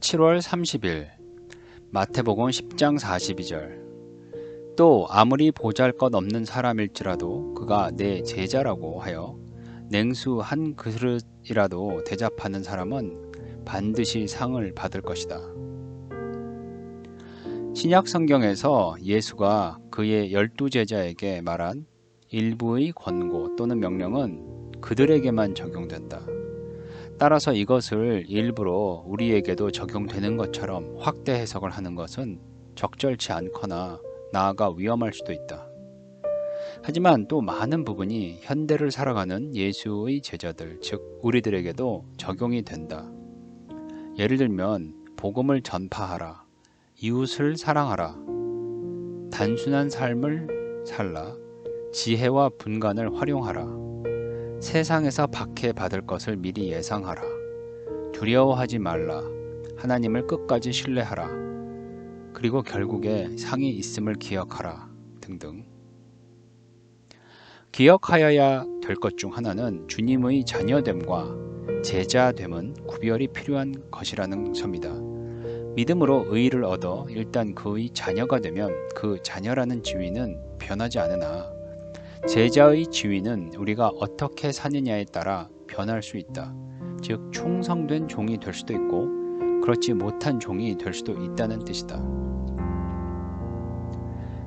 7월 30일 마태복음 10장 42절 또 아무리 보잘것 없는 사람일지라도 그가 내 제자라고 하여 냉수 한 그릇이라도 대접하는 사람은 반드시 상을 받을 것이다. 신약 성경에서 예수가 그의 열두 제자에게 말한 일부의 권고 또는 명령은 그들에게만 적용된다. 따라서 이것을 일부러 우리에게도 적용되는 것처럼 확대 해석을 하는 것은 적절치 않거나 나아가 위험할 수도 있다. 하지만 또 많은 부분이 현대를 살아가는 예수의 제자들, 즉 우리들에게도 적용이 된다. 예를 들면 복음을 전파하라, 이웃을 사랑하라, 단순한 삶을 살라, 지혜와 분간을 활용하라, 세상에서 박해받을 것을 미리 예상하라. 두려워하지 말라. 하나님을 끝까지 신뢰하라. 그리고 결국에 상이 있음을 기억하라. 등등. 기억하여야 될 것 중 하나는 주님의 자녀됨과 제자됨은 구별이 필요한 것이라는 점이다. 믿음으로 의를 얻어 일단 그의 자녀가 되면 그 자녀라는 지위는 변하지 않으나 제자의 지위는 우리가 어떻게 사느냐에 따라 변할 수 있다. 즉 충성된 종이 될 수도 있고 그렇지 못한 종이 될 수도 있다는 뜻이다.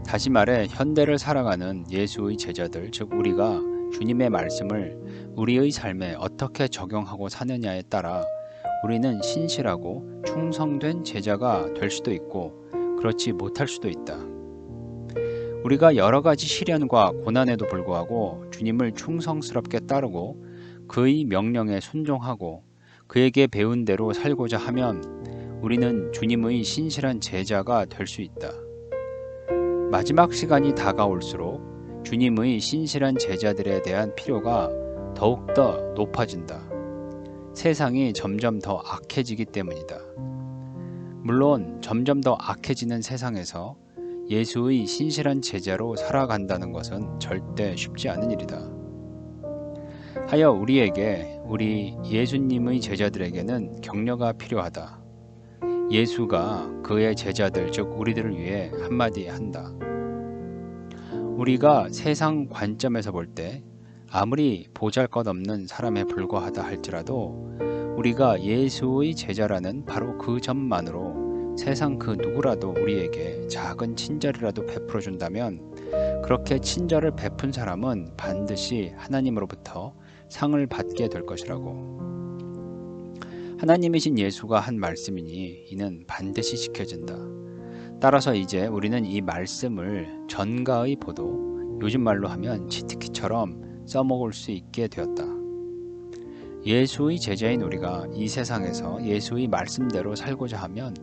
다시 말해 현대를 살아가는 예수의 제자들 즉 우리가 주님의 말씀을 우리의 삶에 어떻게 적용하고 사느냐에 따라 우리는 신실하고 충성된 제자가 될 수도 있고 그렇지 못할 수도 있다. 우리가 여러 가지 시련과 고난에도 불구하고 주님을 충성스럽게 따르고 그의 명령에 순종하고 그에게 배운 대로 살고자 하면 우리는 주님의 신실한 제자가 될 수 있다. 마지막 시간이 다가올수록 주님의 신실한 제자들에 대한 필요가 더욱더 높아진다. 세상이 점점 더 악해지기 때문이다. 물론 점점 더 악해지는 세상에서 예수의 신실한 제자로 살아간다는 것은 절대 쉽지 않은 일이다. 하여 우리에게 우리 예수님의 제자들에게는 격려가 필요하다. 예수가 그의 제자들 즉 우리들을 위해 한마디 한다. 우리가 세상 관점에서 볼 때 아무리 보잘것없는 사람에 불과하다 할지라도 우리가 예수의 제자라는 바로 그 점만으로 세상 그 누구라도 우리에게 작은 친절이라도 베풀어 준다면 그렇게 친절을 베푼 사람은 반드시 하나님으로부터 상을 받게 될 것이라고. 하나님이신 예수가 한 말씀이니 이는 반드시 지켜진다. 따라서 이제 우리는 이 말씀을 전가의 보도, 요즘 말로 하면 치트키처럼 써먹을 수 있게 되었다. 예수의 제자인 우리가 이 세상에서 예수의 말씀대로 살고자 하면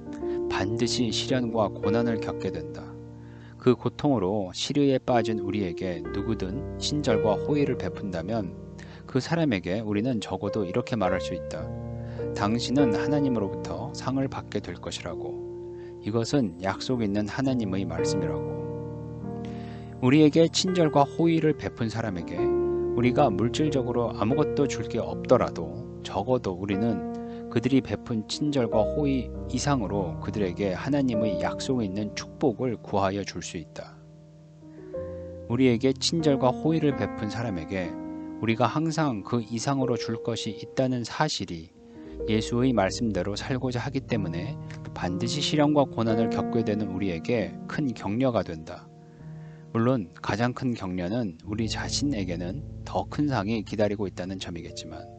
반드시 시련과 고난을 겪게 된다. 그 고통으로 시류에 빠진 우리에게 누구든 친절과 호의를 베푼다면 그 사람에게 우리는 적어도 이렇게 말할 수 있다. 당신은 하나님으로부터 상을 받게 될 것이라고. 이것은 약속 있는 하나님의 말씀이라고. 우리에게 친절과 호의를 베푼 사람에게 우리가 물질적으로 아무것도 줄 게 없더라도 적어도 우리는 그들이 베푼 친절과 호의 이상으로 그들에게 하나님의 약속에 있는 축복을 구하여 줄 수 있다. 우리에게 친절과 호의를 베푼 사람에게 우리가 항상 그 이상으로 줄 것이 있다는 사실이 예수의 말씀대로 살고자 하기 때문에 반드시 시련과 고난을 겪게 되는 우리에게 큰 격려가 된다. 물론 가장 큰 격려는 우리 자신에게는 더 큰 상이 기다리고 있다는 점이겠지만